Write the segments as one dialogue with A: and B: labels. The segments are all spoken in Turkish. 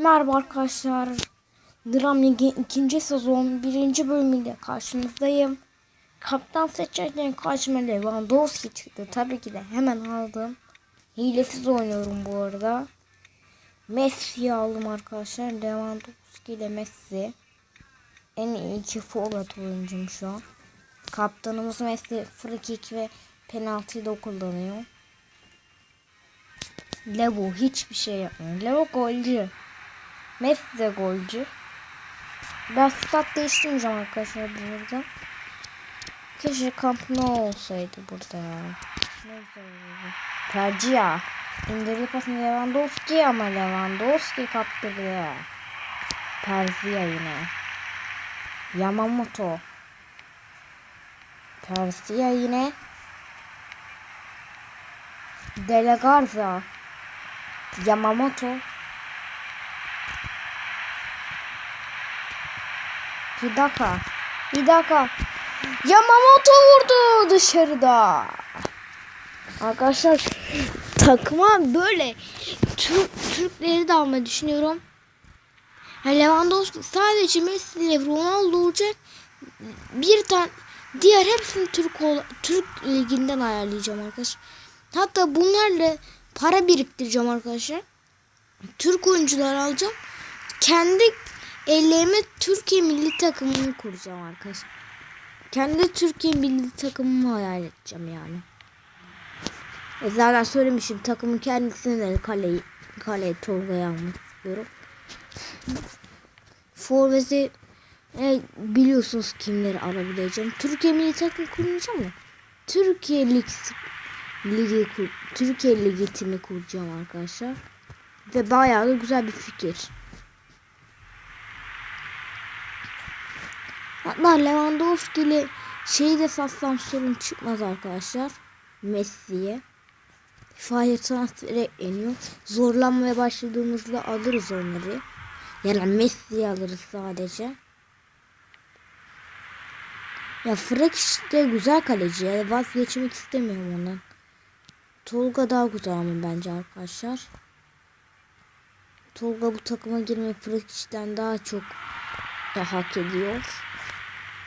A: Merhaba arkadaşlar. Dram Ligi 2. sezon 1. bölümüyle karşınızdayım. Kaptan seçerken karşıma Lewandowski çıktı. Tabii ki de hemen aldım. Hilesiz oynuyorum bu arada. Messi'yi aldım arkadaşlar. Lewandowski ile Messi. En iyi iki forvet oyuncum şu an. Kaptanımız Messi free ve penaltıyı da kullanıyor. Levo hiçbir şey yapmıyor. Levo golcü. Messi de golcü. Ben stat değiştirmeyeceğim arkadaşlar burada. Keşke Camp Nou olsaydı burada ya. Neyse. Tercih İndirdi pasını Lewandowski ama Lewandowski kaptırdı. Perzia yine. Yamamoto. Perzia yine. Delegarza. Yamamoto. Hidaka. Hidaka. Yamamoto vurdu dışarıda. Arkadaşlar takıma böyle Türk Türkleri de almayı düşünüyorum. Yani Lewandowski sadece Messi ile Ronaldo olacak. Bir tane diğer hepsini Türk Türk liginden ayarlayacağım arkadaşlar. Hatta bunlarla para biriktireceğim arkadaşlar. Türk oyuncular alacağım. Kendi ellerime Türkiye milli takımını kuracağım arkadaşlar. Kendi Türkiye milli takımımı hayal edeceğim yani. E zaten söylemişim takımın kendisine de kaleyi kaleye Tolga'yı almak istiyorum. Forvet'i e, biliyorsunuz kimleri alabileceğim. Türkiye milli takım kurmayacağım mı? Türkiye lig ligi Türkiye ligi timi kuracağım arkadaşlar. Ve bayağı da güzel bir fikir. Hatta Lewandowski ile şeyi de satsam sorun çıkmaz arkadaşlar. Messi'ye. Fire transfer ekleniyor. Zorlanmaya başladığımızda alırız onları. Yani Messi'yi alırız sadece. Ya Frank işte güzel kaleci ya. Vazgeçmek istemiyorum ondan. Tolga daha güzel ama bence arkadaşlar. Tolga bu takıma girmek Frankic'ten daha çok da hak ediyor.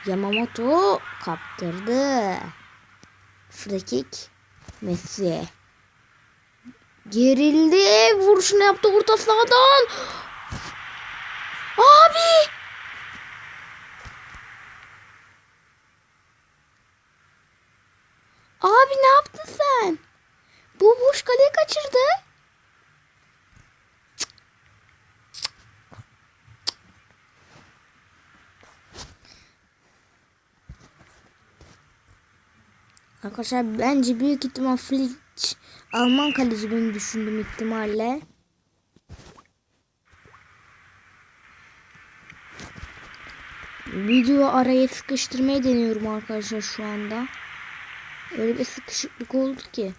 A: Yamamoto kaptırdı. Frekik Messi. Gerildi. Vuruşunu yaptı orta sahadan. Abi ne yaptın sen? Bu boş kaleyi kaçırdı. Arkadaşlar bence büyük ihtimal Flick Alman kaleci benim düşündüğüm ihtimalle. Video araya sıkıştırmayı deniyorum arkadaşlar şu anda. Öyle bir sıkışıklık oldu ki.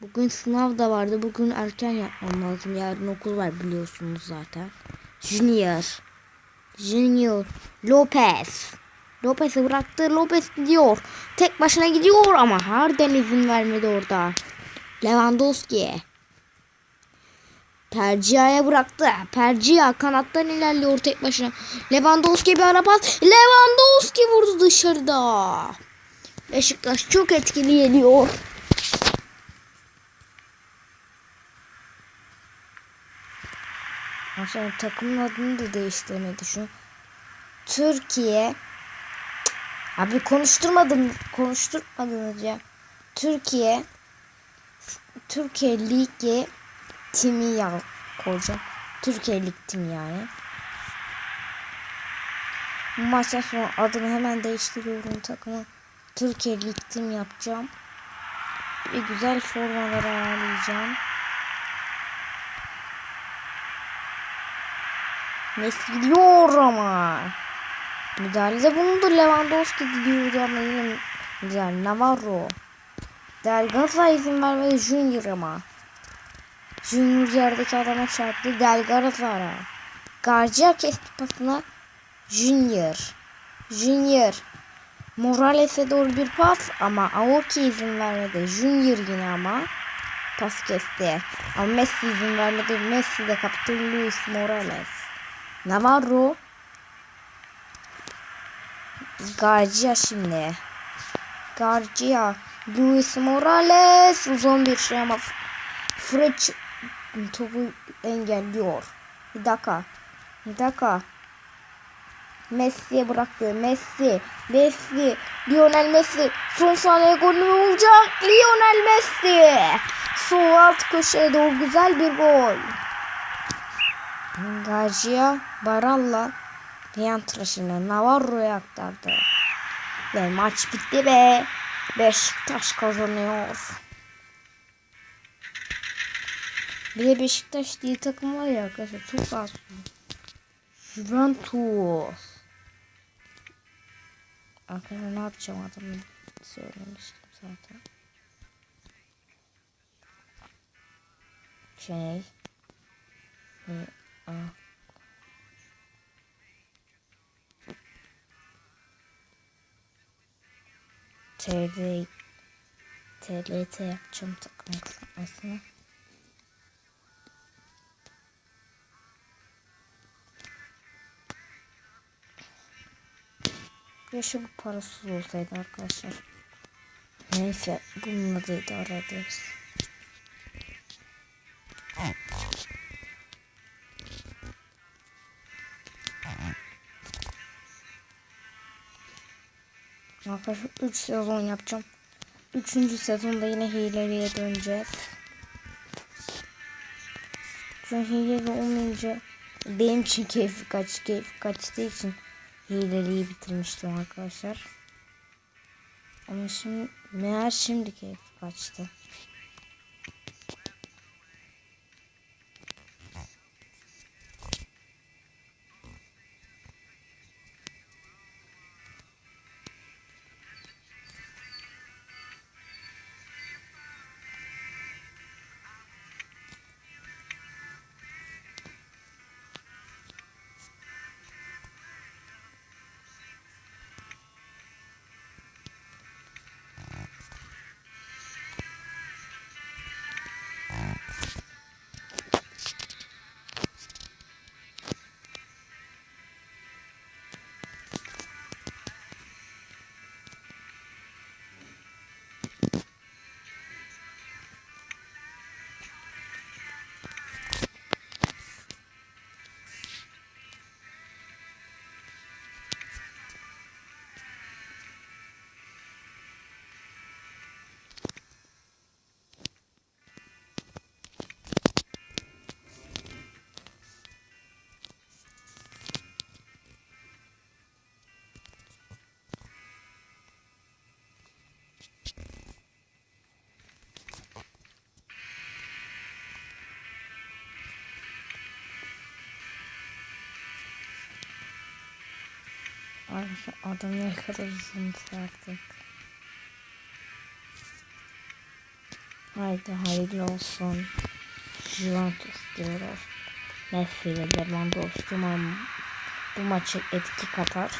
A: Bugün sınav da vardı. Bugün erken yapmam lazım. Yarın okul var biliyorsunuz zaten. Junior. Junior. Lopez. Lopez'i bıraktı. Lopez gidiyor. Tek başına gidiyor ama Harden izin vermedi orada. Lewandowski. Percia'ya bıraktı. Percia kanattan ilerliyor tek başına. Lewandowski bir ara pas. Lewandowski vurdu dışarıda. Beşiktaş çok etkili geliyor. Aslında takımın adını da değiştirmeyi düşün. Türkiye Abi konuşturmadım konuşturmadınız ya. Türkiye Türkiye Ligi timi ya koyacağım. Türkiye Lig timi yani. Bu maçtan sonra adını hemen değiştiriyorum takımı. Türkiye Lig tim yapacağım. Bir güzel formalar ayarlayacağım. Messi gidiyor ama. Müdahalede bulundu. Lewandowski gidiyor ama yine güzel. Navarro. Delgaza izin vermedi Junior ama. Junior yerdeki adama çarptı. Delgazara. Garcia kesti pasına. Junior. Junior. Morales'e doğru bir pas ama Aoki izin vermedi. Junior yine ama pas kesti. Ama Messi izin vermedi. Messi de kaptı Luis Morales. Navarro. Garcia şimdi. Garcia. Luis Morales. Uzun bir şey ama Fred topu engelliyor. Bir dakika. Bir dakika. Messi'ye bıraktı. Messi. Messi. Lionel Messi. Son saniye golü olacak. Lionel Messi. Sol alt köşeye doğru güzel bir gol. Garcia Baralla yan tıraşını Navarro'ya aktardı. Ve maç bitti ve Beşiktaş kazanıyor. Bir de Beşiktaş diye takım var ya arkadaşlar çok az. Juventus. Arkadaşlar ne yapacağım adamı söylemiştim zaten. Şey. E, a. TR TLT yapacağım takım kısaltmasını. Keşke bu parasız olsaydı arkadaşlar. Neyse bununla da idare ederiz. Arkadaşlar 3 sezon yapacağım. 3. sezonda yine hileliye döneceğiz. Çünkü hileli olmayınca benim için keyfi kaç keyfi kaçtığı için hileliyi bitirmiştim arkadaşlar. Ama şimdi meğer şimdi keyfi kaçtı. Arkadaşlar adam ne kadar uzun artık. Haydi hayırlı olsun. Juventus diyoruz. Messi ile Lewandowski bu maçı etki katar.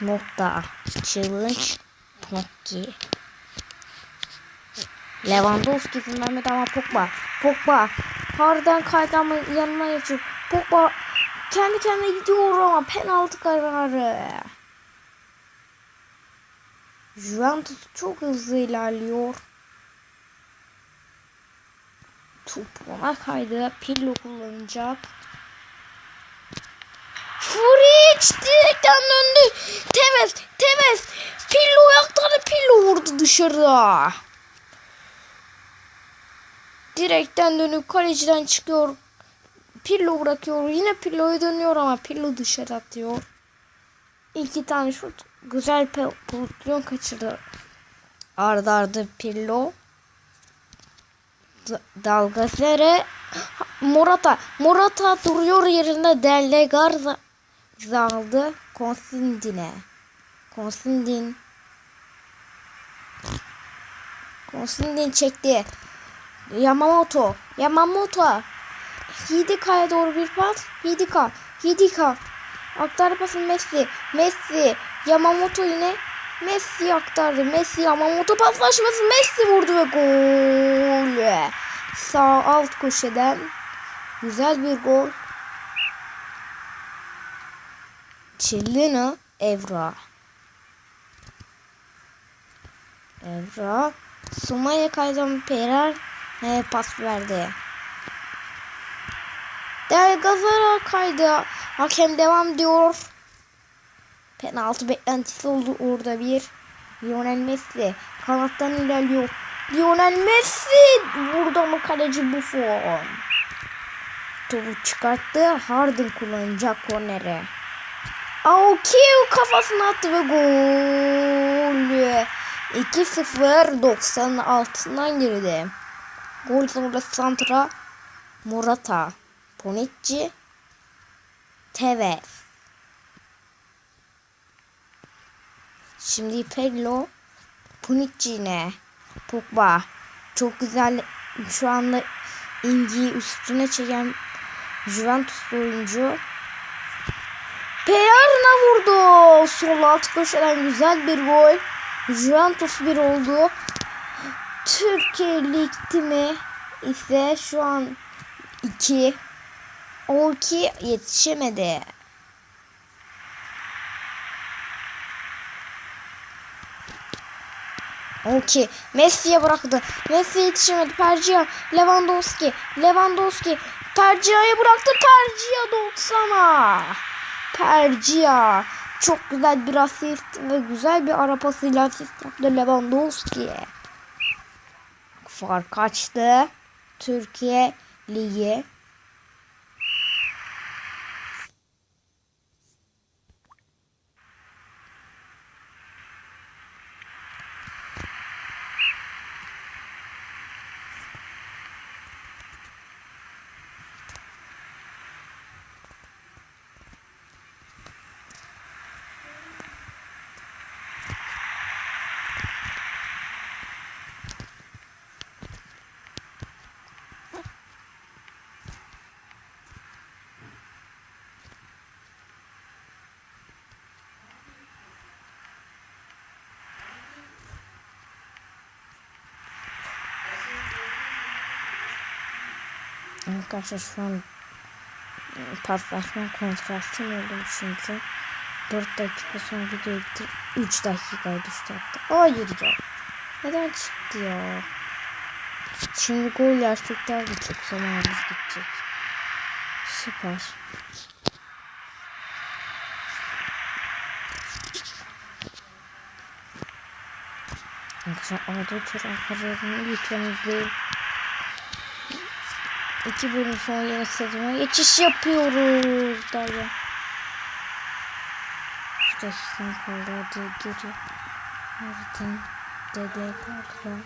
A: Nokta. Challenge. Nokki. Lewandowski izin vermedi ama Pogba. Pogba. Harbiden kaydan yanına geçiyor. Pogba kendi kendine gidiyor ama penaltı kararı. Juventus çok hızlı ilerliyor. Top ona kaydı. Pillo kullanacak. Furic direkten döndü. Tevez, Tevez. Pillo yaktarı Pillo vurdu dışarıda. Direkten dönüp kaleciden çıkıyor. Pirlo bırakıyor. Yine Pirlo'ya dönüyor ama Pirlo dışarı atıyor. İki tane şut. Güzel pozisyon kaçırdı. Arda arda Pirlo. Dalgazere. Morata. Morata duruyor yerinde. Delle Garza aldı. Konstantin'e. Konstantin. Konstantin çekti. Yamamoto. Yamamoto. Hidika'ya doğru bir pas. Hidika. Hidika. Aktarı pasın Messi. Messi. Yamamoto yine. Messi aktardı. Messi ama moto paslaşması Messi vurdu ve gol. Sağ alt köşeden güzel bir gol. Çillina Evra. Evra. Sumaya kaydan Perer e, pas verdi. Del Gazara kaydı. Hakem devam diyor. Penaltı beklentisi oldu orada bir. Lionel Messi kanattan ilerliyor. Lionel Messi vurdu ama kaleci Buffon. Topu çıkarttı. Harden kullanacak korneri. Aokio kafasına attı ve gol. 2-0 90'ın altından girdi. Gol sonra Santra Morata Bonucci Tevez Şimdi Pello Bonucci yine Pogba çok güzel şu anda İnci'yi üstüne çeken Juventus oyuncu Peyar'ına vurdu. Sol alt köşeden güzel bir gol. Juventus 1 oldu. Türkiye Lig timi ise şu an 2. O 2 yetişemedi. Okey. Messi'ye bıraktı. Messi yetişemedi. Percia. Lewandowski. Lewandowski. Percia'ya bıraktı. Percia 90'a. Percia. Çok güzel bir asist ve güzel bir ara pasıyla asist yaptı Lewandowski. Fark açtı. Türkiye Ligi. Arkadaşlar şu an e, paslaşma kontrasyon oldu çünkü 4 dakika sonra video bitti 3 dakikaya düştü hatta. Hayır ya. Neden çıktı ya? Şimdi gol gerçekten de çok zamanımız gidecek. Süper. Arkadaşlar Arda Turan kariyerini lütfen izleyin. İki bölüm sonra yeni sezona geçiş yapıyoruz dayı. Dakikam kaldı hadi geri. Ardın dede kaldı.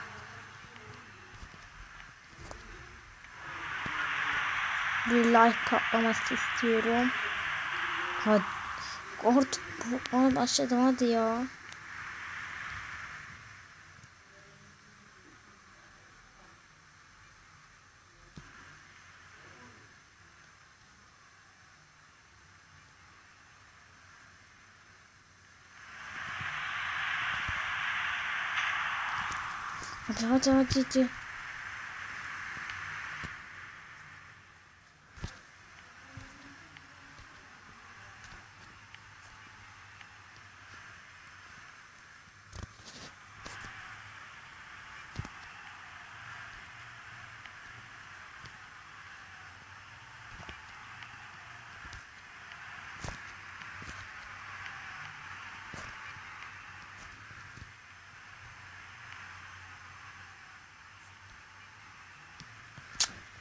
A: Bir like patlaması istiyorum. Hadi. Artık bu ona başladım hadi ya. Hadi hadi hadi. hadi.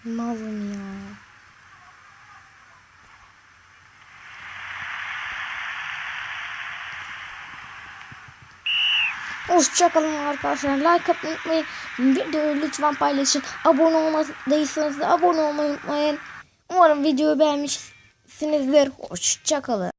A: Malım ya. Hoşçakalın arkadaşlar. Like atmayı. Videoyu lütfen paylaşın. Abone olmadıysanız da abone olmayı unutmayın. Umarım videoyu beğenmişsinizdir. Hoşçakalın.